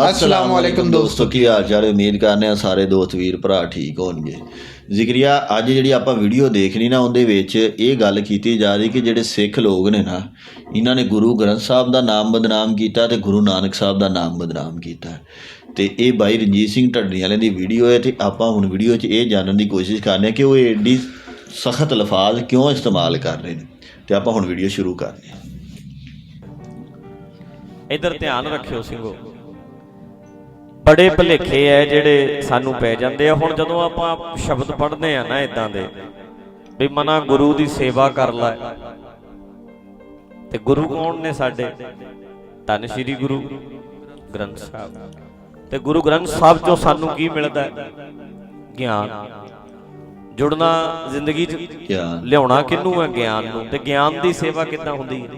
ਅਸਲਾਮ ਵਾਲੇਕੁਮ ਦੋਸਤੋ ਕੀ ਹਾਲ ਚਾਲ? ਹੈ ਉਮੀਦ ਕਰਨੇ ਆ ਸਾਰੇ ਦੋਸਤ ਵੀਰ ਭਰਾ ਠੀਕ ਹੋਣਗੇ। ਜ਼ਿਕਰੀਆ ਅੱਜ ਜਿਹੜੀ ਆਪਾਂ ਵੀਡੀਓ ਦੇਖਣੀ ਨਾ ਉਹਦੇ ਵਿੱਚ ਇਹ ਗੱਲ ਕੀਤੀ ਜਾ ਰਹੀ ਕਿ ਜਿਹੜੇ ਸਿੱਖ ਲੋਕ ਨੇ ਨਾ ਇਹਨਾਂ ਨੇ ਗੁਰੂ ਗ੍ਰੰਥ ਸਾਹਿਬ ਦਾ ਨਾਮ ਬਦਨਾਮ ਕੀਤਾ ਤੇ ਗੁਰੂ ਨਾਨਕ ਸਾਹਿਬ ਦਾ ਨਾਮ ਬਦਨਾਮ ਕੀਤਾ। ਤੇ ਇਹ ਬਾਈ ਰਣਜੀਤ ਸਿੰਘ ਢੱਡਰੀ ਵਾਲਿਆਂ ਦੀ ਵੀਡੀਓ ਹੈ ਤੇ ਆਪਾਂ ਹੁਣ ਵੀਡੀਓ 'ਚ ਇਹ ਜਾਣਨ ਦੀ ਕੋਸ਼ਿਸ਼ ਕਰਨੇ ਆ ਕਿ ਉਹ ਏਡੀ ਸਖਤ ਲਫ਼ਾਜ਼ ਕਿਉਂ ਇਸਤੇਮਾਲ ਕਰ ਰਹੇ ਨੇ। ਤੇ ਆਪਾਂ ਹੁਣ ਵੀਡੀਓ ਸ਼ੁਰੂ ਕਰਨੇ ਆ। ਇਧਰ ਧਿਆਨ ਰੱਖਿਓ ਸਿੰਘੋ। ਬੜੇ ਭਲੇਖੇ ਐ ਜਿਹੜੇ ਸਾਨੂੰ ਪੈ ਜਾਂਦੇ ਆ। ਹੁਣ ਜਦੋਂ ਆਪਾਂ ਸ਼ਬਦ ਪੜ੍ਹਦੇ ਆ ਨਾ ਇਦਾਂ ਦੇ ਵੀ ਮਨਾ ਗੁਰੂ ਦੀ ਸੇਵਾ ਕਰ ਲੈ ਤੇ ਗੁਰੂ ਕੌਣ ਨੇ ਸਾਡੇ? ਧੰਨ ਸ਼੍ਰੀ ਗੁਰੂ ਗ੍ਰੰਥ ਸਾਹਿਬ। ਤੇ ਗੁਰੂ ਗ੍ਰੰਥ ਸਾਹਿਬ ਚੋਂ ਸਾਨੂੰ ਕੀ ਮਿਲਦਾ? ਹੈ ਗਿਆਨ। ਜੁੜਨਾ ਜ਼ਿੰਦਗੀ 'ਚ ਲਿਆਉਣਾ ਕਿਹਨੂੰ ਹੈ ਗਿਆਨ ਨੂੰ? ਤੇ ਗਿਆਨ ਦੀ ਸੇਵਾ ਕਿੱਦਾਂ ਹੁੰਦੀ ਹੈ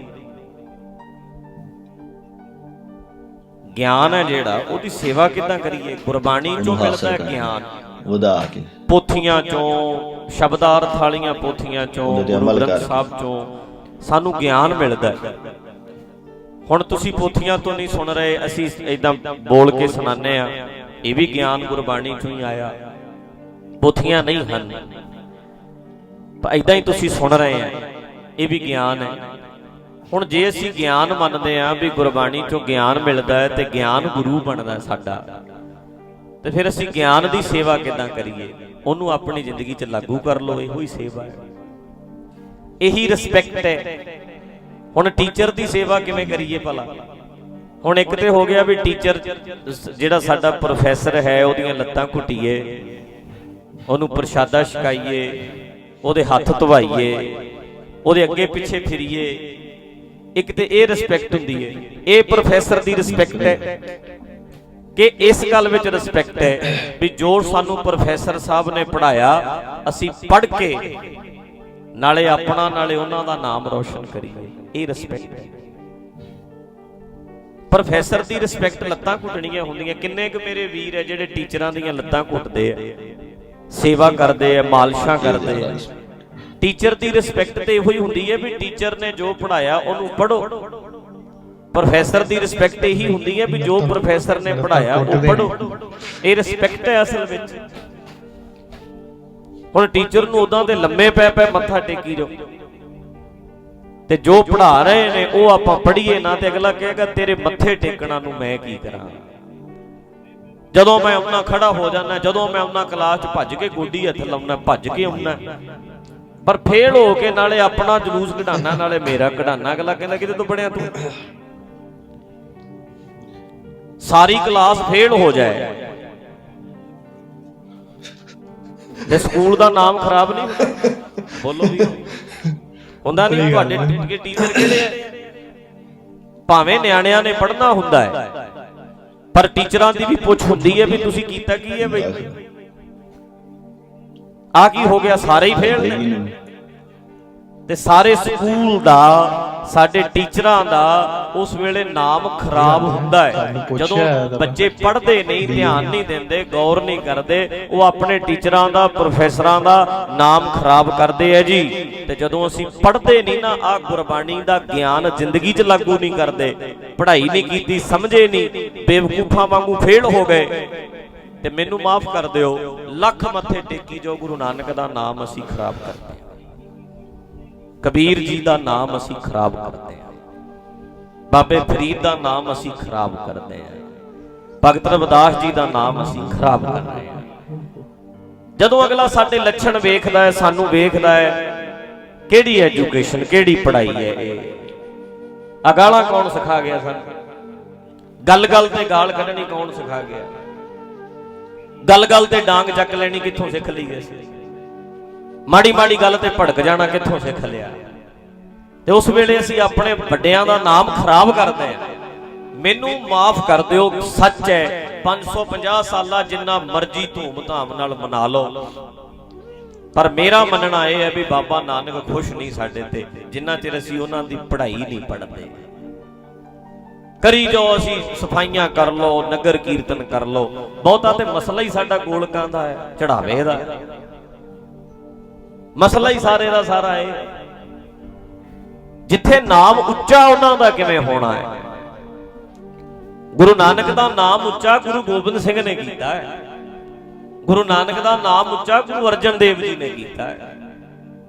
ਗਿਆਨ ਹੈ ਜਿਹੜਾ ਉਹਦੀ ਸੇਵਾ ਕਿੱਦਾਂ ਕਰੀਏ? ਗੁਰਬਾਣੀ ਚੋਂ ਮਿਲਦਾ। ਗਿਆਨ। ਵਧਾ ਕੇ। ਪੋਥੀਆਂ ਚੋਂ ਸ਼ਬਦਾਰਥ ਵਾਲੀਆਂ ਪੋਥੀਆਂ ਚੋਂ ਗੁਰੂ ਗ੍ਰੰਥ। ਸਾਹਿਬ ਚੋਂ ਸਾਨੂੰ ਗਿਆਨ ਮਿਲਦਾ ਹੈ। ਹੁਣ ਤੁਸੀਂ ਪੋਥੀਆਂ ਤੋਂ ਨਹੀਂ ਸੁਣ ਰਹੇ ਅਸੀਂ ਇਦਾਂ ਬੋਲ ਕੇ ਸੁਣਾਉਂਦੇ ਆ ਇਹ ਵੀ ਗਿਆਨ ਗੁਰਬਾਣੀ ਚੋਂ ਹੀ ਆਇਆ। ਪੋਥੀਆਂ ਨਹੀਂ ਹਨ। ਪਰ ਇਦਾਂ ਹੀ ਤੁਸੀਂ ਸੁਣ ਰਹੇ ਆ ਇਹ ਵੀ ਗਿਆਨ ਹੈ। ਹੁਣ ਜੇ ਅਸੀਂ ਗਿਆਨ ਮੰਨਦੇ ਆ ਵੀ ਗੁਰਬਾਣੀ ਚੋਂ ਗਿਆਨ ਮਿਲਦਾ ਹੈ ਤੇ ਗਿਆਨ ਗੁਰੂ ਬਣਦਾ ਸਾਡਾ, ਤੇ ਫਿਰ ਅਸੀਂ ਗਿਆਨ ਦੀ ਸੇਵਾ ਕਿਦਾਂ ਕਰੀਏ? ਉਹਨੂੰ ਆਪਣੀ ਜ਼ਿੰਦਗੀ 'ਚ ਲਾਗੂ ਕਰ ਲਓ, ਇਹੋ ਹੀ ਸੇਵਾ ਹੈ। ਇਹੀ ਰਿਸਪੈਕਟ ਹੈ। ਹੁਣ ਟੀਚਰ ਦੀ ਸੇਵਾ ਕਿਵੇਂ ਕਰੀਏ ਭਲਾ? ਹੁਣ ਇੱਕ ਤੇ ਹੋ ਗਿਆ ਵੀ ਟੀਚਰ ਜਿਹੜਾ ਸਾਡਾ ਪ੍ਰੋਫੈਸਰ ਹੈ, ਉਹਦੀਆਂ ਲੱਤਾਂ ਘੁੱਟੀਏ, ਉਹਨੂੰ ਪ੍ਰਸ਼ਾਦਾ ਛਕਾਈਏ, ਉਹਦੇ ਹੱਥ ਧਵਾਈਏ, ਉਹਦੇ ਅੱਗੇ ਪਿੱਛੇ ਫਿਰੀਏ ਇੱਕ ਤੇ ਇਹ ਰਿਸਪੈਕਟ ਹੁੰਦੀ ਹੈ। ਇਹ ਪ੍ਰੋਫੈਸਰ ਦੀ ਰਿਸਪੈਕਟ ਹੈ ਕਿ ਇਸ ਗੱਲ ਵਿੱਚ ਰਿਸਪੈਕਟ ਹੈ ਵੀ ਜੋ ਸਾਨੂੰ ਪ੍ਰੋਫੈਸਰ ਸਾਹਿਬ ਨੇ ਪੜਾਇਆ ਅਸੀਂ ਪੜ੍ਹ ਕੇ ਨਾਲੇ ਆਪਣਾ, ਨਾਲੇ ਉਹਨਾਂ ਦਾ ਨਾਮ ਰੋਸ਼ਨ ਕਰੀਏ ਇਹ ਰਿਸਪੈਕਟ ਹੈ। ਪ੍ਰੋਫੈਸਰ ਦੀ ਰਿਸਪੈਕਟ ਲੱਤਾਂ ਘੁੱਟਣੀਆਂ ਹੁੰਦੀਆਂ। ਕਿੰਨੇ ਕੁ ਮੇਰੇ ਵੀਰ ਹੈ ਜਿਹੜੇ ਟੀਚਰਾਂ ਦੀਆਂ ਲੱਤਾਂ ਘੁੱਟਦੇ ਆ। ਸੇਵਾ ਕਰਦੇ ਆ, ਮਾਲਸ਼ਾਂ ਕਰਦੇ ਆ। ਟੀਚਰ ਦੀ ਰਿਸਪੈਕਟ ਤੇ ਇਹੋ ਹੀ ਹੁੰਦੀ ਹੈ ਵੀ ਟੀਚਰ ਨੇ ਜੋ ਪੜਾਇਆ ਉਹਨੂੰ ਪੜੋ ਪ੍ਰੋਫੈਸਰ ਦੀ ਰਿਸਪੈਕਟ ਇਹੀ ਹੁੰਦੀ ਹੈ ਵੀ ਜੋ ਪ੍ਰੋਫੈਸਰ ਨੇ ਪੜਾਇਆ ਉਹ ਪੜੋ ਇਹ ਰਿਸਪੈਕਟ ਹੈ ਅਸਲ ਵਿੱਚ। ਹੁਣ ਟੀਚਰ ਨੂੰ ਉਦਾਂ ਦੇ ਲੰਮੇ ਪੈ ਪੈ ਮੱਥਾ ਟੇਕੀ ਜੋ ਤੇ ਜੋ ਪੜਾ ਰਹੇ ਨੇ ਉਹ ਆਪਾਂ ਪੜ੍ਹੀਏ ਨਾ ਤੇ ਅਗਲਾ ਕਹੇਗਾ ਤੇਰੇ ਮੱਥੇ ਟੇਕਣਾ ਨੂੰ ਮੈਂ ਕੀ ਕਰਾਂ? ਜਦੋਂ ਮੈਂ ਉਹਨਾਂ ਖੜਾ ਹੋ ਜਾਣਾ ਜਦੋਂ ਮੈਂ ਉਹਨਾਂ ਕਲਾਸ 'ਚ ਭੱਜ ਕੇ ਗੋਡੀ ਹੱਥ ਲਾਉਣਾ ਭੱਜ ਕੇ ਆਉਣਾ ਪਰ ਫੇਲ ਹੋ ਕੇ ਨਾਲੇ ਆਪਣਾ ਜਲੂਸ ਕਢਾਣਾ ਨਾਲੇ ਮੇਰਾ ਕਢਾਣਾ ਅਗਲਾ ਕਹਿੰਦਾ ਕਿਤੇ ਤੂੰ ਬਣਿਆ ਤੂੰ? ਸਾਰੀ ਕਲਾਸ ਫੇਲ ਹੋ ਜਾਏ। ਤੇ ਸਕੂਲ ਦਾ ਨਾਮ ਖਰਾਬ ਨਹੀਂ ਬੋਲੋ ਵੀ। ਹੁੰਦਾ ਨਹੀਂ ਤੁਹਾਡੇ ਟੀਚਰ ਟੀਚਰ ਕਿਹੜੇ ਆ? ਭਾਵੇਂ ਨਿਆਣਿਆਂ ਨੇ ਪੜ੍ਹਨਾ ਹੁੰਦਾ ਹੈ ਪਰ ਟੀਚਰਾਂ ਦੀ ਵੀ ਪੁੱਛ ਹੁੰਦੀ ਹੈ ਵੀ ਤੁਸੀਂ ਕੀਤਾ ਕੀ ਹੈ ਬਈ? ਆ ਕੀ ਹੋ ਗਿਆ? ਸਾਰੇ ਹੀ ਫੇਲ ਨੇ। ਤੇ ਸਾਰੇ ਸਕੂਲ ਦਾ ਸਾਡੇ ਟੀਚਰਾਂ ਦਾ ਉਸ ਵੇਲੇ ਨਾਮ ਖਰਾਬ ਹੁੰਦਾ ਹੈ। ਜਦੋਂ ਬੱਚੇ ਪੜ੍ਹਦੇ ਨਹੀਂ ਧਿਆਨ ਨਹੀਂ ਦਿੰਦੇ ਗੌਰ ਨਹੀਂ ਕਰਦੇ ਉਹ ਆਪਣੇ ਟੀਚਰਾਂ ਦਾ ਪ੍ਰੋਫੈਸਰਾਂ ਦਾ ਨਾਮ ਖਰਾਬ ਕਰਦੇ ਐ ਜੀ। ਤੇ ਜਦੋਂ ਅਸੀਂ ਪੜ੍ਹਦੇ ਨਹੀਂ ਨਾ ਆ ਗੁਰਬਾਣੀ ਦਾ ਗਿਆਨ ਜ਼ਿੰਦਗੀ 'ਚ ਲਾਗੂ ਨਹੀਂ ਕਰਦੇ। ਪੜ੍ਹਾਈ ਨਹੀਂ ਕੀਤੀ ਸਮਝੇ ਨਹੀਂ ਬੇਵਕੂਫਾਂ ਵਾਂਗੂ ਫੇਲ ਹੋ ਗਏ। ਤੇ ਮੈਨੂੰ ਮਾਫ ਕਰ ਦਿਓ। ਲੱਖ ਮੱਥੇ ਟੇਕੀ ਜੋ ਗੁਰੂ ਨਾਨਕ ਦਾ ਨਾਮ ਅਸੀਂ ਖਰਾਬ ਕਰਦੇ ਹਾਂ। ਕਬੀਰ ਜੀ ਦਾ ਨਾਮ ਅਸੀਂ ਖਰਾਬ ਕਰਦੇ ਹਾਂ। ਬਾਬੇ ਫਰੀਦ ਦਾ ਨਾਮ ਅਸੀਂ ਖਰਾਬ ਕਰਦੇ ਹਾਂ। ਭਗਤ ਰਵਿਦਾਸ ਜੀ ਦਾ ਨਾਮ ਅਸੀਂ ਖਰਾਬ ਕਰ ਰਹੇ ਹਾਂ। ਜਦੋਂ ਅਗਲਾ ਸਾਡੇ ਲੱਛਣ ਵੇਖਦਾ ਹੈ, ਸਾਨੂੰ ਵੇਖਦਾ ਹੈ, ਕਿਹੜੀ ਐਜੂਕੇਸ਼ਨ, ਕਿਹੜੀ ਪੜ੍ਹਾਈ ਹੈ ਇਹ? ਆ ਗਾਲਾਂ ਕੌਣ ਸਿਖਾ ਗਿਆ ਸਾਨੂੰ? ਗੱਲ ਗੱਲ ਤੇ ਗਾਲ ਕੱਢਣੀ ਕੌਣ ਸਿਖਾ ਗਿਆ? ਗੱਲ ਗੱਲ ਤੇ ਡਾਂਗ ਚੱਕ ਲੈਣੀ ਕਿੱਥੋਂ ਸਿੱਖ ਲਈ ਅਸੀਂ? ਮਾੜੀ ਮਾੜੀ ਗੱਲ ਤੇ ਭੜਕ ਜਾਣਾ ਕਿੱਥੋਂ ਸਿੱਖ ਲਿਆ? ਤੇ ਉਸ ਵੇਲੇ ਅਸੀਂ ਆਪਣੇ ਵੱਡਿਆਂ ਦਾ ਨਾਮ ਖਰਾਬ ਕਰਦੇ ਆ। ਮੈਨੂੰ ਮਾਫ ਕਰ ਦਿਓ, ਸੱਚ ਹੈ 550 ਸਾਲਾ ਜਿੰਨਾ ਮਰਜ਼ੀ ਧੂਮ ਧਾਮ ਨਾਲ ਮਨਾ ਲਓ। ਪਰ ਮੇਰਾ ਮੰਨਣਾ ਇਹ ਹੈ ਵੀ ਬਾਬਾ ਨਾਨਕ ਖੁਸ਼ ਨਹੀਂ ਸਾਡੇ ਤੇ, ਜਿੰਨਾ ਚਿਰ ਅਸੀਂ ਉਹਨਾਂ ਦੀ ਪੜ੍ਹਾਈ ਨਹੀਂ ਪੜ੍ਹਦੇ। ਕਰੀ ਜੋ ਅਸੀਂ, ਸਫਾਈਆਂ ਕਰ ਲਓ, ਨਗਰ ਕੀਰਤਨ ਕਰ ਲਓ। ਬਹੁਤਾ ਤੇ ਮਸਲਾ ਹੀ ਸਾਡਾ ਗੋਲਕਾਂ ਦਾ ਹੈ ਚੜਾਵੇ ਦਾ। ਮਸਲਾ ਹੀ ਸਾਰੇ ਦਾ ਸਾਰਾ ਹੈ ਜਿੱਥੇ ਨਾਮ ਉੱਚਾ ਉਹਨਾਂ ਦਾ ਕਿਵੇਂ ਹੋਣਾ ਹੈ? ਗੁਰੂ ਨਾਨਕ ਦਾ ਨਾਮ ਉੱਚਾ ਗੁਰੂ ਗੋਬਿੰਦ ਸਿੰਘ ਨੇ ਕੀਤਾ ਹੈ। ਗੁਰੂ ਨਾਨਕ ਦਾ ਨਾਮ ਉੱਚਾ ਗੁਰੂ ਅਰਜਨ ਦੇਵ ਜੀ ਨੇ ਕੀਤਾ ਹੈ।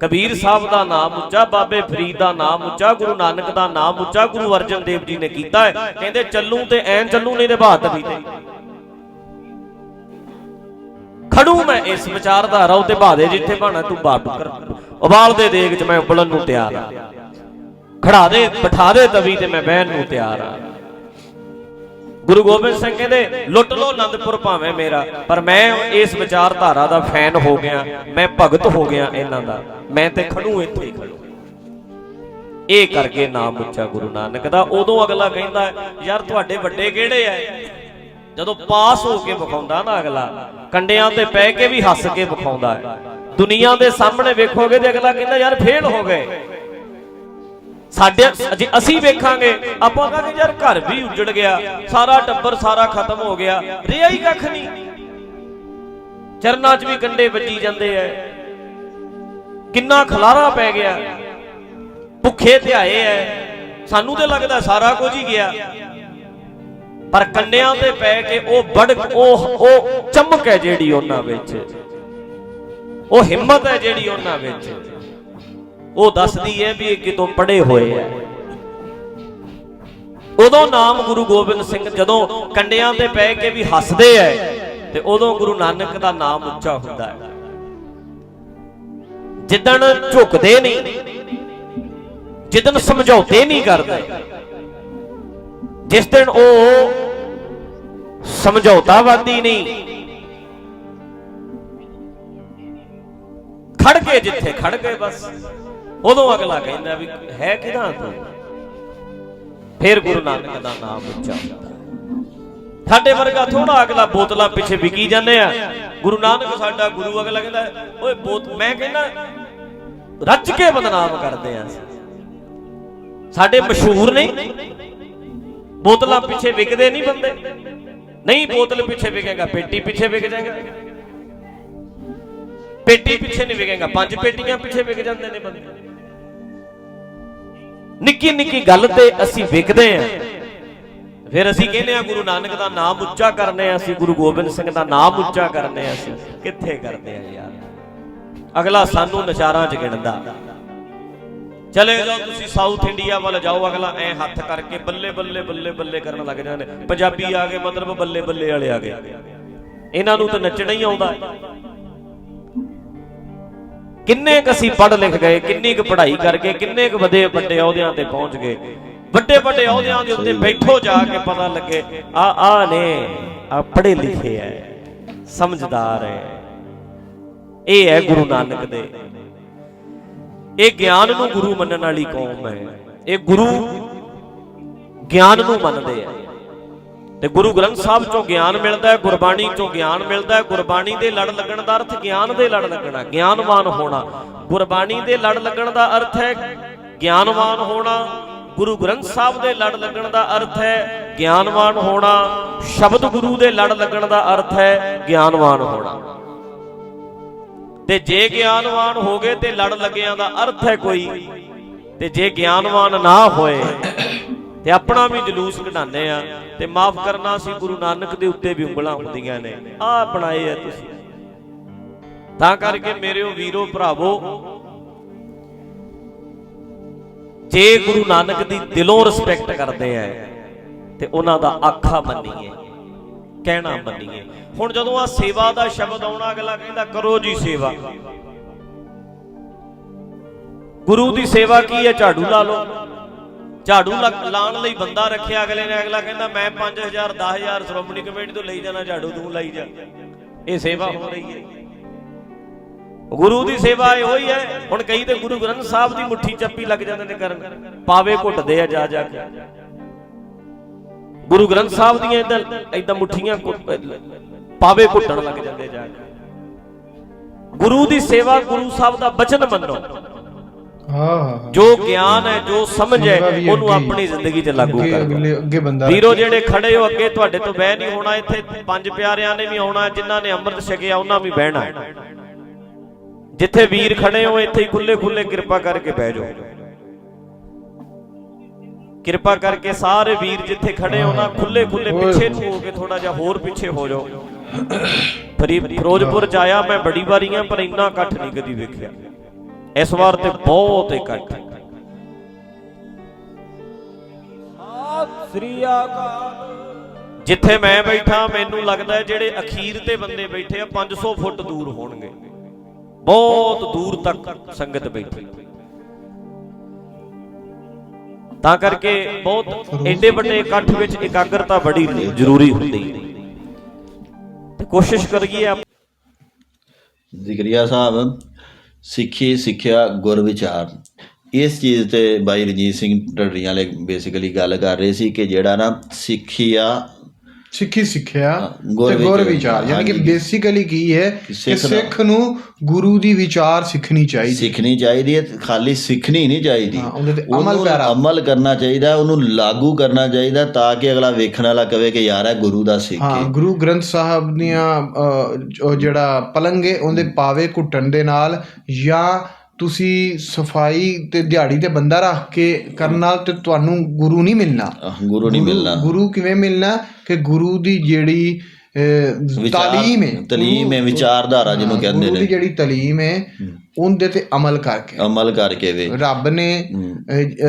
ਕਬੀਰ ਸਾਹਿਬ ਦਾ ਨਾਮ ਉੱਚਾ, ਬਾਬੇ ਫਰੀਦ ਦਾ ਨਾਮ ਉੱਚਾ, ਗੁਰੂ ਨਾਨਕ ਦਾ ਨਾਮ ਉੱਚਾ, ਗੁਰੂ ਅਰਜਨ ਦੇਵ ਜੀ ਨੇ ਕੀਤਾ ਹੈ। ਕਹਿੰਦੇ ਚੱਲੂ ਤੇ ਐਂ ਚੱਲੂ ਨਹੀਂ ਤੇ ਬਹਾਦਰ ਤੇ। ਖੜੂ ਮੈਂ ਇਸ ਵਿਚਾਰਧਾਰਾ ਉਤੇ ਬਾਦੇ ਜਿੱਥੇ ਬਾਣਾ ਤੂੰ ਬਾਟੂ ਉਬਾਲ ਦੇ ਦੇਗ ਚ ਮੈਂ ਉਬਲਣ ਨੂੰ ਤਿਆਰ ਆ। ਖੜਾ ਦੇ, ਬਿਠਾ ਦੇ ਤਵੀ ਤੇ ਮੈਂ ਬਹਿਣ ਨੂੰ ਤਿਆਰ ਆ। ਗੁਰੂ ਗੋਬਿੰਦ ਸਿੰਘ ਕਹਿੰਦੇ, ਲੁੱਟ ਲੋ ਆਨੰਦਪੁਰ ਭਾਵੇਂ ਮੇਰਾ, ਪਰ ਮੈਂ ਇਸ ਵਿਚਾਰਧਾਰਾ ਦਾ ਫੈਨ ਹੋ ਗਿਆ, ਮੈਂ ਭਗਤ ਹੋ ਗਿਆ ਇਹਨਾਂ ਦਾ, ਮੈਂ ਤੇ ਖੜੂ ਇੱਥੇ ਖੜੂ। ਇਹ ਕਰਕੇ ਨਾਮ ਉੱਚਾ ਗੁਰੂ ਨਾਨਕ ਦਾ। ਉਦੋਂ ਅਗਲਾ ਕਹਿੰਦਾ, ਯਾਰ ਤੁਹਾਡੇ ਵੱਡੇ ਕਿਹੜੇ ਐ? ਜਦੋਂ ਪਾਸ ਹੋ ਕੇ ਵਿਖਾਉਂਦਾ ਨਾ ਅਗਲਾ, ਕੰਡਿਆਂ ਤੇ ਪੈ ਕੇ ਵੀ ਹੱਸ ਕੇ ਵਿਖਾਉਂਦਾ ਹੈ। ਦੁਨੀਆ ਦੇ ਸਾਹਮਣੇ ਵੇਖੋਗੇ ਤੇ ਅਗਲਾ ਕਹਿੰਦਾ, ਯਾਰ ਫੇਲ ਹੋ ਗਏ। ਸਾਡੇ ਜੇ ਅਸੀਂ ਵੇਖਾਂਗੇ, ਆਪਾਂ ਕਹਾਂਗੇ ਯਾਰ ਘਰ ਵੀ ਉੱਜੜ ਗਿਆ, ਸਾਰਾ ਟੱਬਰ ਸਾਰਾ ਖਤਮ ਹੋ ਗਿਆ, ਰਿਹਾ ਹੀ ਕੱਖ ਨਹੀਂ। ਚਰਨਾਂ 'ਚ ਵੀ ਕੰਡੇ ਵੱਜੀ ਜਾਂਦੇ ਐ। ਕਿੰਨਾ ਖਲਾਰਾ ਪੈ ਗਿਆ। ਭੁੱਖੇ ਧਿਆਏ ਐ। ਸਾਨੂੰ ਤੇ ਲੱਗਦਾ ਸਾਰਾ ਕੁਝ ਹੀ ਗਿਆ। ਪਰ ਕੰਡਿਆਂ ਤੇ ਪੈ ਕੇ ਉਹ ਬੜ ਉਹ ਉਹ ਚਮਕ ਹੈ ਜਿਹੜੀ ਉਹਨਾਂ ਵਿੱਚ। ਉਹ ਹਿੰਮਤ ਹੈ ਜਿਹੜੀ ਉਹਨਾਂ ਵਿੱਚ। ਉਹ ਦੱਸਦੀ ਹੈ ਵੀ ਇਹ ਕਿਤੋਂ ਪੜੇ ਹੋਏ ਹੈ ਉਦੋਂ ਨਾਮ ਗੁਰੂ ਗੋਬਿੰਦ ਸਿੰਘ ਜਦੋਂ ਕੰਡਿਆਂ ਤੇ ਪੈ ਕੇ ਵੀ ਹੱਸਦੇ ਐ, ਤੇ ਉਦੋਂ ਗੁਰੂ ਨਾਨਕ ਦਾ ਨਾਮ ਉੱਚਾ ਹੁੰਦਾ ਹੈ ਜਿੱਦਣ ਝੁਕਦੇ ਨਹੀਂ, ਜਿੱਦਣ ਸਮਝੌਤੇ ਨਹੀਂ ਕਰਦੇ, ਜਿਸ ਦਿਨ ਉਹ ਸਮਝੌਤਾਵਾਦੀ ਨਹੀਂ ਖੜ ਗਏ ਜਿੱਥੇ ਖੜ ਗਏ ਬਸ। ਉਦੋਂ ਅਗਲਾ ਕਹਿੰਦਾ ਵੀ ਹੈ ਕਿਹਦਾ ਤੂੰ? ਫਿਰ ਗੁਰੂ ਨਾਨਕ ਦਾ ਨਾਮ ਉੱਚਾ ਹੁੰਦਾ ਸਾਡੇ ਵਰਗਾ ਥੋੜਾ ਅਗਲਾ ਬੋਤਲਾਂ ਪਿੱਛੇ ਵਿਕੀ ਜਾਂਦੇ ਆ। ਗੁਰੂ ਨਾਨਕ ਸਾਡਾ ਗੁਰੂ ਅਗਲਾ ਕਹਿੰਦਾ, ਓਏ ਬੋਤ ਮੈਂ ਕਹਿੰਦਾ, ਰੱਜ ਕੇ ਬਦਨਾਮ ਕਰਦੇ ਆ ਸਾਡੇ ਮਸ਼ਹੂਰ ਨਹੀਂ। ਬੋਤਲਾਂ ਪਿੱਛੇ ਵਿਕਦੇ ਨਹੀਂ ਬੰਦੇ। ਨਹੀਂ ਬੋਤਲ ਪਿੱਛੇ ਵਿਕੇਗਾ, ਪੇਟੀ ਪਿੱਛੇ ਵਿਕ ਜਾਏਗਾ ਪੇਟੀ ਪਿੱਛੇ ਨਹੀਂ ਵਿਕੇਗਾ, ਪੰਜ ਪੇਟੀਆਂ ਪਿੱਛੇ ਵਿਕ ਜਾਂਦੇ ਨੇ ਬੰਦੇ। ਨਿੱਕੀ ਨਿੱਕੀ ਗੱਲ ਤੇ ਅਸੀਂ ਵਿਕਦੇ ਆਂ ਫਿਰ ਅਸੀਂ ਕਹਿੰਦੇ ਆ ਗੁਰੂ ਨਾਨਕ ਦਾ ਨਾਮ ਉੱਚਾ ਕਰਨੇ ਆ ਅਸੀਂ, ਗੁਰੂ ਗੋਬਿੰਦ ਸਿੰਘ ਦਾ ਨਾਮ ਉੱਚਾ ਕਰਨੇ ਆ ਅਸੀਂ। ਕਿੱਥੇ ਕਰਦੇ ਆ ਯਾਰ? ਅਗਲਾ ਸਾਨੂੰ ਨਚਾਰਾਂ 'ਚ ਗਿਣਦਾ। ਚਲੇ ਜਾਓ ਤੁਸੀਂ ਸਾਊਥ ਇੰਡੀਆ ਵੱਲ ਜਾਓ, ਅਗਲਾ ਐ ਹੱਥ ਕਰਕੇ ਬੱਲੇ ਬੱਲੇ ਬੱਲੇ ਬੱਲੇ ਕਰਨ ਲੱਗ ਜਾਂਦੇ ਪੰਜਾਬੀ ਆ ਗਏ, ਮਤਲਬ ਬੱਲੇ ਬੱਲੇ ਵਾਲੇ ਆ ਗਏ। ਇਹਨਾਂ ਨੂੰ ਤਾਂ ਨੱਚਣਾ ਹੀ ਆਉਂਦਾ। ਕਿੰਨੇ ਕ ਅਸੀਂ ਪੜ੍ਹ ਲਿਖ ਗਏ, ਕਿੰਨੀ ਕੁ ਪੜ੍ਹਾਈ ਕਰਕੇ, ਕਿੰਨੇ ਕੁ ਵਧੇ ਵੱਡੇ ਅਹੁਦਿਆਂ ਤੇ ਪਹੁੰਚ ਗਏ। ਵੱਡੇ ਵੱਡੇ ਅਹੁਦਿਆਂ ਦੇ ਉੱਤੇ ਬੈਠੋ ਜਾ ਕੇ ਪਤਾ ਲੱਗੇ, ਆ ਆ ਨੇ ਆ ਪੜ੍ਹੇ ਲਿਖੇ ਐ, ਸਮਝਦਾਰ ਐ। ਇਹ ਹੈ ਗੁਰੂ ਨਾਨਕ ਦੇ। ਇਹ ਗਿਆਨ ਨੂੰ ਗੁਰੂ ਮੰਨਣ ਵਾਲੀ ਕੌਮ ਹੈ ਇਹ ਗੁਰੂ ਗਿਆਨ ਨੂੰ ਮੰਨਦੇ ਆ ਤੇ ਗੁਰੂ ਗ੍ਰੰਥ ਸਾਹਿਬ ਚੋਂ ਗਿਆਨ ਮਿਲਦਾ ਹੈ, ਗੁਰਬਾਣੀ ਚੋਂ ਗਿਆਨ ਮਿਲਦਾ ਹੈ, ਗੁਰਬਾਣੀ ਦੇ ਲੜ ਲੱਗਣ ਦਾ ਅਰਥ ਗਿਆਨ ਦੇ ਲੜ ਲੱਗਣਾ, ਗਿਆਨਵਾਨ ਹੋਣਾ। ਗੁਰਬਾਣੀ ਦੇ ਲੜ ਲੱਗਣ ਦਾ ਅਰਥ ਹੈ ਗਿਆਨਵਾਨ ਹੋਣਾ। ਗੁਰੂ ਗ੍ਰੰਥ ਸਾਹਿਬ ਦੇ ਲੜ ਲੱਗਣ ਦਾ ਅਰਥ ਹੈ ਗਿਆਨਵਾਨ ਹੋਣਾ। ਸ਼ਬਦ ਗੁਰੂ ਦੇ ਲੜ ਲੱਗਣ ਦਾ ਅਰਥ ਹੈ ਗਿਆਨਵਾਨ ਹੋਣਾ। ਤੇ ਜੇ ਗਿਆਨਵਾਨ ਹੋ ਗਏ ਤੇ ਲੜ ਲੱਗਿਆਂ ਦਾ ਅਰਥ ਹੈ ਕੋਈ। ਤੇ ਜੇ ਗਿਆਨਵਾਨ ਨਾ ਹੋਏ ਤੇ ਆਪਣਾ ਵੀ ਜਲੂਸ ਕਢਾਉਂਦੇ ਆ ਤੇ ਮਾਫ ਕਰਨਾ ਸੀ ਗੁਰੂ ਨਾਨਕ ਦੇ ਉੱਤੇ ਵੀ ਉਂਗਲਾਂ ਹੁੰਦੀਆਂ ਨੇ। ਆ ਬਣਾਏ ਆ ਤੁਸੀਂ। ਤਾਂ ਕਰਕੇ ਮੇਰਿਓ ਵੀਰੋ, ਭਰਾਵੋ, ਜੇ ਗੁਰੂ ਨਾਨਕ ਦੀ ਦਿਲੋਂ ਰਿਸਪੈਕਟ ਕਰਦੇ ਆ, ਤੇ ਉਹਨਾਂ ਦਾ ਆਖਾ ਮੰਨੀਏ, ਕਹਿਣਾ ਮੰਨੀਏ। ਹੁਣ ਜਦੋਂ ਆ ਸੇਵਾ ਦਾ ਸ਼ਬਦ ਆਉਣਾ, ਅਗਲਾ ਕਹਿੰਦਾ, ਕਰੋ ਜੀ ਸੇਵਾ। ਗੁਰੂ ਦੀ ਸੇਵਾ ਕੀ ਹੈ ਝਾੜੂ ਲਾ ਲਓ। ਝਾੜੂ ਲਾ- ਲਾਉਣ ਲਈ ਬੰਦਾ ਰੱਖਿਆ ਅਗਲੇ ਨੇ, ਅਗਲਾ ਕਹਿੰਦਾ ਮੈਂ 5000 10000 ਸ਼੍ਰੋਮਣੀ ਕਮੇਟੀ ਤੋਂ ਲਈ ਜਾਣਾ, ਝਾੜੂ ਤੂੰ ਲਾਈ ਜਾ। ਇਹ ਸੇਵਾ ਹੋ ਰਹੀ ਹੈ। ਗੁਰੂ ਦੀ ਸੇਵਾ ਇਹ ਹੋਈ ਹੈ। ਹੁਣ ਕਈ ਤੇ ਗੁਰੂ ਗ੍ਰੰਥ ਸਾਹਿਬ ਦੀ ਮੁੱਠੀ ਚੱਪੀ ਲੱਗ ਜਾਂਦੇ ਨੇ ਕਰਨ। ਪਾਵੇ ਘੁੱਟਦੇ ਆ ਜਾ ਜਾ ਕੇ। ਗੁਰੂ ਗ੍ਰੰਥ ਸਾਹਿਬ ਦੀਆਂ ਇਦਾਂ ਇਦਾਂ ਮੁੱਠੀਆਂ ਪਾਵੇ ਘੁੱਟਣ ਲੱਗ ਜਾਂਦੇ ਜਾ ਕੇ। ਗੁਰੂ ਦੀ ਸੇਵਾ ਗੁਰੂ ਸਾਹਿਬ ਦਾ ਬਚਨ ਮੰਨੋ। ਹਾਂ ਜੋ ਗਿਆਨ ਹੈ ਜੋ ਸਮਝ ਹੈ ਉਹਨੂੰ। ਆਪਣੀ ਜ਼ਿੰਦਗੀ 'ਚ ਲਾਗੂ ਕਰੋ ਅਗਲੇ ਅੱਗੇ ਬੰਦਾ ਵੀਰੋ ਜਿਹੜੇ ਖੜੇ ਹੋ ਅੱਗੇ ਤੁਹਾਡੇ ਤੋਂ ਬਹਿ ਨਹੀਂ ਹੋਣਾ ਇੱਥੇ। ਪੰਜ ਪਿਆਰਿਆਂ ਨੇ ਵੀ ਆਉਣਾ ਜਿਨ੍ਹਾਂ ਨੇ ਅੰਮ੍ਰਿਤ ਛਕਿਆ ਉਹਨਾਂ ਵੀ ਬਹਿਣਾ। ਜਿੱਥੇ ਵੀਰ ਖੜੇ ਹੋ ਇੱਥੇ ਹੀ ਖੁੱਲੇ ਖੁੱਲੇ ਕਿਰਪਾ ਕਰਕੇ ਬਹਿ ਜਾਓ। ਕਿਰਪਾ ਕਰਕੇ ਸਾਰੇ ਵੀਰ ਜਿੱਥੇ ਖੜੇ ਹੋ ਨਾ ਖੁੱਲੇ ਖੁੱਲੇ ਪਿੱਛੇ ਨੂੰ ਹੋ ਕੇ ਥੋੜਾ ਜਿਹਾ ਹੋਰ ਪਿੱਛੇ ਹੋ ਜਾਓ। ਫਰੀ ਫਿਰੋਜ਼ਪੁਰ ਚ ਆਇਆ ਮੈਂ ਬੜੀ ਵਾਰੀਆਂ ਪਰ ਇੰਨਾ ਇਕੱਠ ਨਹੀਂ ਕਦੀ ਵੇਖਿਆ। ਇਸ ਵਾਰ ਤੇ ਬਹੁਤ ਇਕੱਠ ਹੈ ਸ੍ਰੀ ਅਕਾਲ। ਜਿੱਥੇ ਮੈਂ ਬੈਠਾ ਮੈਨੂੰ ਲੱਗਦਾ ਜਿਹੜੇ ਅਖੀਰ ਤੇ ਬੰਦੇ ਬੈਠੇ ਆ 500 ਫੁੱਟ ਦੂਰ ਹੋਣਗੇ। ਬਹੁਤ ਦੂਰ ਤੱਕ ਸੰਗਤ ਬੈਠੀ। ਤਾਂ ਕਰਕੇ ਬਹੁਤ ਐਡੇ ਵੱਡੇ ਇਕੱਠ ਵਿੱਚ ਇਕਾਗਰਤਾ ਬੜੀ ਜ਼ਰੂਰੀ ਹੁੰਦੀ ਹੈ। ਤੇ ਕੋਸ਼ਿਸ਼ ਕਰੀਏ ਆਪ- ਜ਼ਿਕਰੀਆ ਸਾਹਿਬ ਸਿੱਖੀ, ਸਿੱਖਿਆ, ਗੁਰ ਵਿਚਾਰ। ਇਸ ਚੀਜ਼ ਤੇ ਬਾਈ ਰਣਜੀਤ ਸਿੰਘ ਢੱਡਰੀਆਂ ਵਾਲੇ ਬੇਸਿਕਲੀ ਗੱਲ ਕਰ ਰਹੇ ਸੀ ਕਿ ਜਿਹੜਾ ਨਾ ਸਿੱਖਿਆ ਸਿੱਖੀ ਸਿੱਖਿਆ ਤੇ ਗੁਰ ਵਿਚਾਰ। ਯਾਨੀ ਕਿ। ਬੇਸਿਕਲੀ ਕੀ ਹੈ ਕਿ ਸਿੱਖ ਨੂੰ ਗੁਰੂ ਦੀ ਵਿਚਾਰ ਸਿੱਖਣੀ ਚਾਹੀਦੀ ਸਿੱਖਣੀ ਚਾਹੀਦੀ ਹੈ ਖਾਲੀ ਸਿੱਖਣੀ ਨਹੀਂ ਚਾਹੀਦੀ ਅਮਲ ਪੈਰਾ। ਅਮਲ ਕਰਨਾ ਚਾਹੀਦਾ ਉਹਨੂੰ ਲਾਗੂ ਕਰਨਾ ਚਾਹੀਦਾ ਤਾਂ ਕਿ ਅਗਲਾ ਵੇਖਣ ਵਾਲਾ ਕਵੇ ਕਿ ਯਾਰ ਇਹ ਗੁਰੂ ਦਾ ਸਿੱਖ ਹਾਂ ਹੈ ਗੁਰੂ ਗ੍ਰੰਥ ਸਾਹਿਬ ਦੀਆਂ ਜਿਹੜਾ ਪਲੰਗ ਉਹਦੇ ਪਾਵੇ ਘੁੱਟਣ ਦੇ ਨਾਲ ਜਾਂ ਤੁਸੀਂ ਸਫ਼ਾਈ ਤੇ ਦਿਹਾੜੀ ਤੇ ਬੰਦਾ ਰੱਖ ਕੇ ਕਰਨ ਨਾਲ ਤੇ ਤੁਹਾਨੂੰ ਗੁਰੂ ਨਹੀਂ ਮਿਲਣਾ। ਗੁਰੂ ਨਹੀਂ ਮਿਲਣਾ। ਗੁਰੂ ਕਿਵੇਂ ਮਿਲਣਾ ਕਿ ਗੁਰੂ ਦੀ ਜਿਹੜੀ ਤਾਲੀਮ ਹੈ। ਤਾਲੀਮ ਹੈ ਵਿਚਾਰਧਾਰਾ ਜਿਹਨੂੰ ਕਹਿੰਦੇ ਗੁਰੂ ਦੀ ਨੇ। ਜਿਹੜੀ ਤਾਲੀਮ ਹੈ ਉਹਦੇ ਤੇ ਅਮਲ ਕਰਕੇ। ਅਮਲ ਕਰਕੇ ਵੇ। ਰੱਬ ਨੇ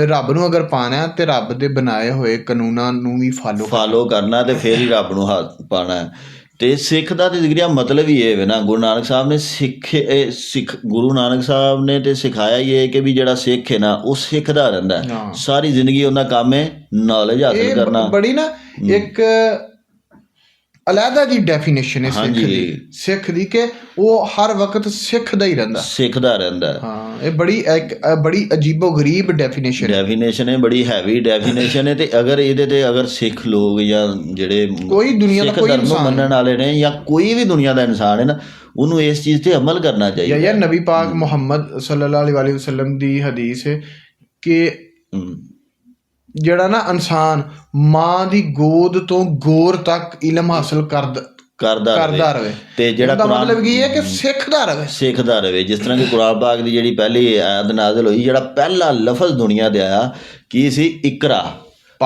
ਰੱਬ ਨੂੰ ਅਗਰ ਪਾਣਾ ਤੇ ਰੱਬ ਦੇ ਬਣਾਏ ਹੋਏ ਕਾਨੂੰਨਾਂ ਨੂੰ ਵੀ ਫਾਲੋ ਫਾਲੋ ਕਰਨਾ। ਤੇ ਫੇਰ ਹੀ ਰੱਬ ਨੂੰ ਹੱਥ ਪਾਣਾ। ਹੈ। ਤੇ ਸਿੱਖ ਦਾ ਤੇ ਜ਼ਿਕਰੀਆ ਮਤਲਬ ਹੀ ਇਹ ਹੈ ਨਾ ਗੁਰੂ ਨਾਨਕ ਸਾਹਿਬ ਨੇ ਸਿੱਖ ਸਿੱਖ ਗੁਰੂ ਨਾਨਕ ਸਾਹਿਬ ਨੇ ਤੇ ਸਿਖਾਇਆ ਹੀ ਇਹ ਕਿ ਵੀ ਜਿਹੜਾ ਸਿੱਖ ਹੈ ਨਾ ਉਹ ਸਿੱਖਦਾ ਰਹਿੰਦਾ ਹੈ। ਹਾਂ। ਸਾਰੀ ਜ਼ਿੰਦਗੀ ਉਹਦਾ ਕੰਮ ਹੈ ਨੌਲੇਜ ਹਾਸਲ ਕਰਨਾ ਬੜੀ ਨਾ ਇੱਕ ਅਲੱਗਾ ਜੀ ਡੈਫੀਨੇਸ਼ਨ ਹੈ ਸਿੱਖ। ਦੀ। ਸਿੱਖ ਦੀ ਕਿ ਉਹ ਹਰ ਵਕਤ ਸਿੱਖਦਾ ਹੀ ਰਹਿੰਦਾ। ਸਿੱਖਦਾ ਰਹਿੰਦਾ। ਹੈ ਇਹ ਬੜੀ ਇੱਕ ਬੜੀ ਅਜੀਬੋ ਗਰੀਬ ਡੈਫੀਨੇਸ਼ਨ ਹੈ। ਡੈਫੀਨੇਸ਼ਨ ਹੈ ਬੜੀ ਹੈਵੀ ਡੈਫੀਨੇਸ਼ਨ ਹੈ ਤੇ ਅਗਰ ਇਹਦੇ ਤੇ ਅਗਰ ਸਿੱਖ ਲੋਕ ਜਾਂ ਜਿਹੜੇ ਕੋਈ ਦੁਨੀਆ ਦਾ ਸਿੱਖ ਕੋਈ ਇਨਸਾਨ ਮੰਨਣ ਵਾਲੇ ਨੇ ਜਾਂ ਕੋਈ ਵੀ ਦੁਨੀਆ ਦਾ ਇਨਸਾਨ ਹੈ ਨਾ ਉਹਨੂੰ ਇਸ ਚੀਜ਼ ਤੇ ਅਮਲ ਕਰਨਾ ਚਾਹੀਦਾ। ਯਾਰ ਨਬੀ ਪਾਕ ਮੁਹੰਮਦ ਸੱਲੱਲਾਹੁ ਅਲੈਹਿ ਵਸੱਲਮ ਦੀ ਹਦੀਸ ਹੈ ਕਿ ਜਿਹੜਾ ਨਾ ਇਨਸਾਨ ਮਾਂ ਦੀ ਗੋਦ ਤੋਂ ਗੋਰ ਤੱਕ ਇਲਮ ਹਾਸਲ ਕਰਦ ਕਰਦਾ ਰਹੇ। ਰਵੇ ਤੇ ਜਿਹੜਾ ਕੁਰਾਨ ਮਤਲਬ ਕੀ ਹੈ ਕਿ ਸਿੱਖਦਾ ਰਵੇ ਸਿੱਖਦਾ ਰਵੇ ਜਿਸ ਤਰ੍ਹਾਂ ਕਿ ਕੁਰਾਨ ਪਾਕ ਦੀ ਜਿਹੜੀ ਪਹਿਲੀ ਆਇਤ ਨਾਜ਼ਲ ਹੋਈ ਜਿਹੜਾ ਪਹਿਲਾ ਲਫ਼ਜ਼ ਦੁਨੀਆ ਦੇ ਆਇਆ ਕੀ ਸੀ? ਇਕਰਾ।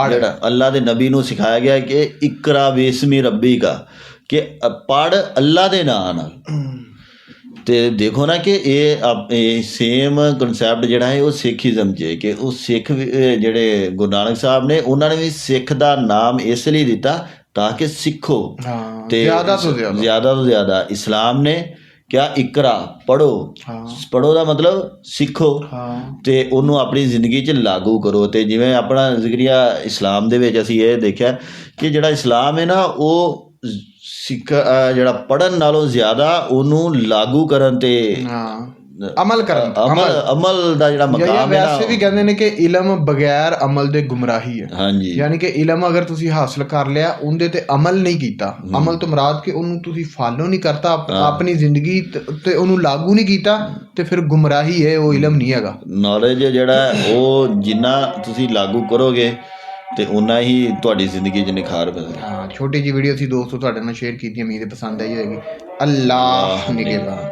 ਜਿਹੜਾ ਅੱਲਾ ਦੇ ਨਬੀ ਨੂੰ ਸਿਖਾਇਆ ਗਿਆ ਕਿ ਇਕਰਾ ਬੇਸਮੀ ਰੱਬੀ ਕਾ ਕਿ ਪੜ ਅੱਲਾ ਦੇ ਨਾਂ ਨਾਲ। ਤੇ ਦੇਖੋ ਨਾ ਕਿ ਇਹ ਸੇਮ ਕਨਸੈਪਟ ਜਿਹੜਾ ਹੈ ਉਹ ਸਿੱਖੀਜ਼ਮ 'ਚ ਹੈ ਕਿ ਉਹ ਸਿੱਖ ਜਿਹੜੇ ਗੁਰੂ ਨਾਨਕ ਸਾਹਿਬ ਨੇ ਉਹਨਾਂ ਨੇ ਵੀ ਸਿੱਖ ਦਾ ਨਾਮ ਇਸ ਲਈ ਦਿੱਤਾ ਤਾਂ ਕਿ ਸਿੱਖੋ। ਹਾਂ ਤੇ ਜ਼ਿਆਦਾ ਤੋਂ ਜ਼ਿਆਦਾ। ਜ਼ਿਆਦਾ ਤੋਂ ਜ਼ਿਆਦਾ ਇਸਲਾਮ ਨੇ ਕਿਆ ਇਕਰਾ ਪੜੋ ਪੜੋ ਦਾ ਮਤਲਬ ਸਿੱਖੋ। ਤੇ ਉਹਨੂੰ ਆਪਣੀ ਜ਼ਿੰਦਗੀ 'ਚ ਲਾਗੂ ਕਰੋ ਤੇ ਜਿਵੇਂ ਆਪਣਾ ਜ਼ਿਕਰੀਆ ਇਸਲਾਮ ਦੇ ਵਿੱਚ ਅਸੀਂ ਇਹ ਦੇਖਿਆ ਕਿ ਜਿਹੜਾ ਇਸਲਾਮ ਹੈ ਨਾ ਉਹ ਸਿੱਖ ਜਿਹੜਾ ਪੜਨ ਨਾਲੋਂ ਜ਼ਿਆਦਾ ਉਹਨੂੰ ਲਾਗੂ ਕਰਨ ਤੇ ਹਾਂ ਅਮਲ ਕਰਨ ਅਮਲ ਅਮਲ। ਦਾ ਜਿਹੜਾ ਮਕਾਮ ਹੈ ਵੈਸੇ ਵੀ ਕਹਿੰਦੇ ਨੇ ਕਿ ਇਲਮ ਬਗੈਰ ਅਮਲ ਦੇ ਗੁੰਮਰਾਹੀ ਹੈ। ਹਾਂਜੀ। ਯਾਨੀ ਕਿ ਇਲਮ ਅਗਰ ਤੁਸੀਂ ਹਾਸਲ ਕਰ ਲਿਆ ਉਹਦੇ ਤੇ ਅਮਲ ਨਹੀਂ ਕੀਤਾ। ਅਮਲ ਤੋਂ ਮੁਰਾਦ ਕਿ ਉਹਨੂੰ ਤੁਸੀਂ ਫਾਲੋ ਨਹੀਂ ਕਰਤਾ ਆਪ- ਆਪਣੀ ਜ਼ਿੰਦਗੀ ਤ- ਉਹਨੂੰ ਲਾਗੂ ਨਹੀਂ ਕੀਤਾ ਤੇ ਫਿਰ ਗੁੰਮਰਾਹੀ ਹੈ ਉਹ ਇਲਮ ਨਹੀਂ ਹੈਗਾ। ਨੌਲੇਜ ਜਿਹੜਾ ਉਹ ਜਿੰਨਾ ਤੁਸੀਂ ਲਾਗੂ ਕਰੋਗੇ ਤੇ ਉਨਾ ਹੀ ਤੁਹਾਡੀ ਜ਼ਿੰਦਗੀ 'ਚ ਨਿਖਾਰ ਪੈਦਾ ਹਾਂ, ਛੋਟੀ ਜੀ ਵੀਡੀਓ ਸੀ, ਦੋਸਤੋ, ਤੁਹਾਡੇ ਨਾਲ ਸ਼ੇਅਰ ਕੀਤੀ, ਉਮੀਦ ਹੈ ਪਸੰਦ ਆਈ ਹੋਵੇਗੀ ਅੱਲਾਹ ਨਿਗਹਿਬਾਨ